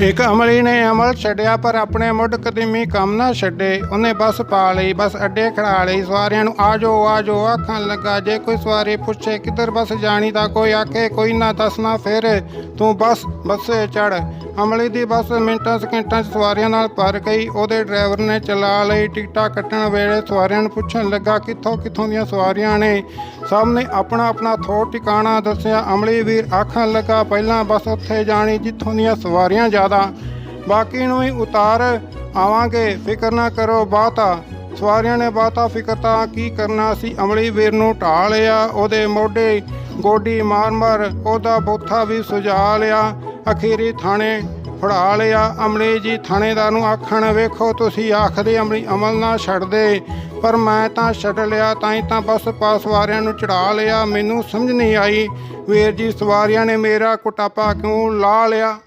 ਇੱਕ ਅਮਲੀ ਨੇ ਅਮਲ ਛੱਡਿਆ, ਪਰ ਆਪਣੇ ਮੁੱਢ ਕਦੀਮੀ ਕੰਮ ਨਾ ਛੱਡੇ। ਉਹਨੇ ਬੱਸ ਪਾ ਲਈ, ਬੱਸ ਅੱਡੇ ਖੜਾ ਲਈ। ਸਵਾਰੀਆਂ ਨੂੰ ਆ ਜਾਓ ਆ ਜਾਓ, ਆਖਣ ਲੱਗਾ, ਜੇ ਕੋਈ ਸਵਾਰੀ ਪੁੱਛੇ ਕਿੱਧਰ ਬੱਸ ਜਾਣੀ ਤਾਂ ਕੋਈ ਆਖੇ, ਕੋਈ ਨਾ ਦੱਸਣਾ ਫਿਰ, ਤੂੰ ਬੱਸ, ਬੱਸੇ ਚੜ ਅਮਲੀ ਦੀ ਬੱਸ ਮਿੰਟਾਂ ਸਕਿੰਟਾਂ 'ਚ ਸਵਾਰੀਆਂ ਨਾਲ ਭਰ ਗਈ। ਉਹਦੇ ਡਰਾਈਵਰ ਨੇ ਚਲਾ ਲਈ ਟਿਕਟਾਂ ਕੱਟਣ ਵੇਲੇ। ਸਵਾਰੀਆਂ ਨੂੰ ਪੁੱਛਣ ਲੱਗਾ, ਕਿੱਥੋਂ ਕਿੱਥੋਂ ਦੀਆਂ ਸਵਾਰੀਆਂ ਨੇ? ਸਭ ਨੇ ਆਪਣਾ ਆਪਣਾ ਥੋੜ ਟਿਕਾਣਾ ਦੱਸਿਆ। ਅਮਲੀ ਵੀਰ ਆਖਣ ਲੱਗਾ, ਪਹਿਲਾਂ ਬੱਸ ਉੱਥੇ ਜਾਣੀ, ਜਿੱਥੋਂ ਦੀਆਂ ਸਵਾਰੀਆਂ ਜ਼ਿਆਦਾ। ਬਾਕੀ ਨੂੰ ਵੀ ਉਤਾਰ ਆਵਾਂਗੇ। ਫਿਕਰ ਨਾ ਕਰੋ ਬਹੁਤਾ ਸਵਾਰੀਆਂ ਨੇ ਬਾਤਾ ਫਿਕਰ ਤਾਂ ਕੀ ਕਰਨਾ ਸੀ? ਅਮਲੀ ਵੀਰ ਨੂੰ ਢਾਹ ਲਿਆ, ਉਹਦੇ ਮੋਢੇ ਗੋਡੀ ਮਾਰ ਮਾਰ ਉਹਦਾ ਬੋਥਾ ਵੀ ਸੁਜਾ ਲਿਆ, ਅਖੀਰੀ ਥਾਣੇ ਫੜਾ ਲਿਆ। ਅਮਲੀ ਜੀ ਥਾਣੇਦਾਰ ਨੂੰ ਆਖਣ, ਵੇਖੋ, ਤੁਸੀਂ ਆਖਦੇ ਅਮਲੀ, ਅਮਲ ਨਾ ਛੱਡ ਦੇ ਪਰ ਮੈਂ ਤਾਂ ਛੱਡ ਲਿਆ, ਤਾਂ ਹੀ ਤਾਂ ਬਸ ਪਾਸ ਵਾਰਿਆਂ ਨੂੰ ਚੜਾ ਲਿਆ। ਮੈਨੂੰ ਸਮਝ ਨਹੀਂ ਆਈ। ਵੀਰ ਜੀ, ਸਵਾਰੀਆਂ ਨੇ ਮੇਰਾ ਕੁਟਾਪਾ ਕਿਉਂ ਲਾ ਲਿਆ?